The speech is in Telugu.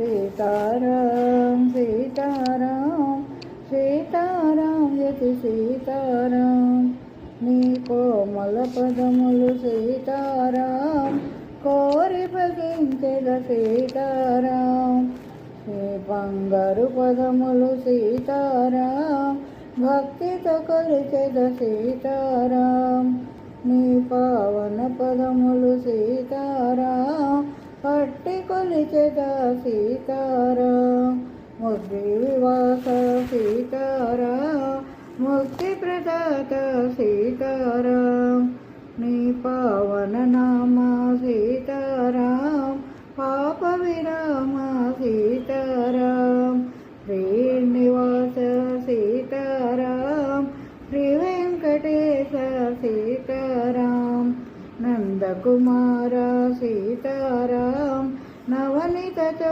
సీతారాం సీతారాం సీతారాం యతి సీతారాం. నీ కోమల పదములు సీతారాం కోరి భజించెద సీతారాం. నీ బంగారు పదములు సీతారాం భక్తితో కొలిచెద సీతారాం. నీ పావన పదములు సీతారాం పట్టి కొలిచెద సీతారా? ముద్రి వివాస సీతారా? ముక్తి ప్రదాత సీతారాం? నీ పావన నామ సీతారాం? పాప విరామ Sitaram? Srinivasa Sitaram? Shri Venkatesha Sitaram? Nandakumara Sitaram? I need that